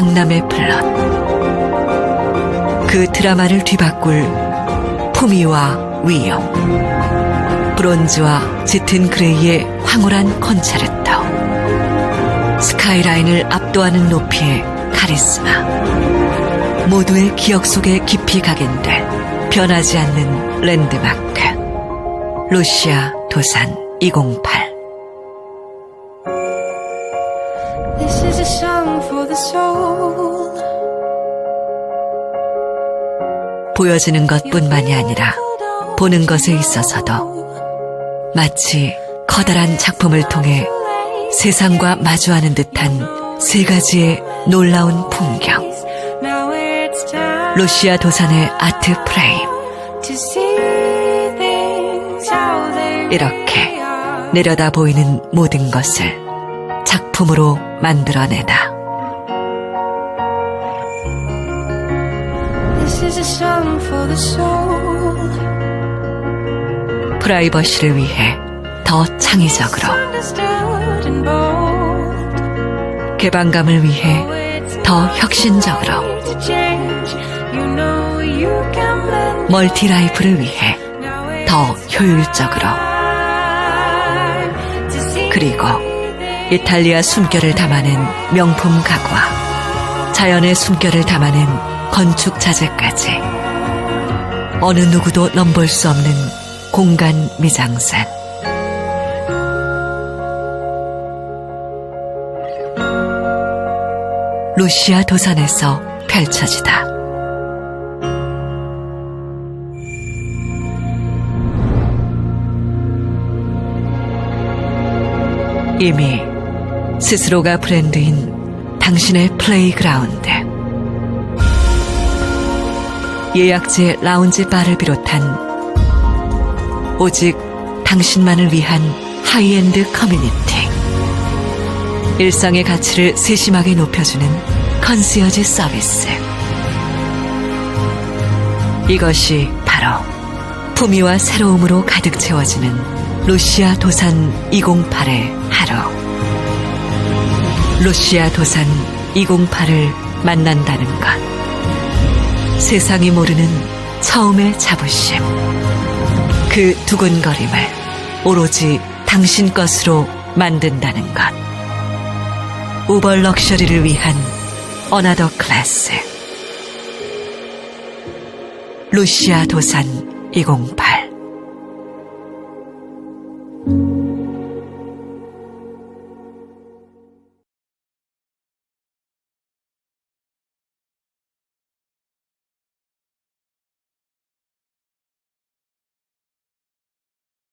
강남의 플롯. 그 드라마를 뒤바꿀 품위와 위험. 브론즈와 짙은 그레이의 황홀한 콘체르토. 스카이라인을 압도하는 높이의 카리스마. 모두의 기억 속에 깊이 각인돼 변하지 않는 랜드마크. 루시아 도산 208. 보여지는 것뿐만이 아니라 보는 것에 있어서도 마치 커다란 작품을 통해 세상과 마주하는 듯한 세 가지의 놀라운 풍경. 루시아 도산의 아트 프레임. 이렇게. 내려다 보이는 모든 것을 작품으로 만들어내다. 프라이버시를 위해 더 창의적으로. 개방감을 위해 더 혁신적으로. 멀티라이프를 위해 더 효율적으로, 그리고 이탈리아 숨결을 담아낸 명품 가구와 자연의 숨결을 담아낸 건축 자재까지 어느 누구도 넘볼 수 없는 공간 미장센 루시아 도산에서 펼쳐지다. 이미 스스로가 브랜드인 당신의 플레이그라운드. 예약제 라운지 바를 비롯한 오직 당신만을 위한 하이엔드 커뮤니티. 일상의 가치를 세심하게 높여주는 컨시어지 서비스. 이것이 바로 품위와 새로움으로 가득 채워지는 루시아 도산 208의 하루. 루시아 도산 208을 만난다는 것. 세상이 모르는 처음의 자부심. 그 두근거림을 오로지 당신 것으로 만든다는 것. 우버 럭셔리를 위한 어나더 클래스. 루시아 도산 208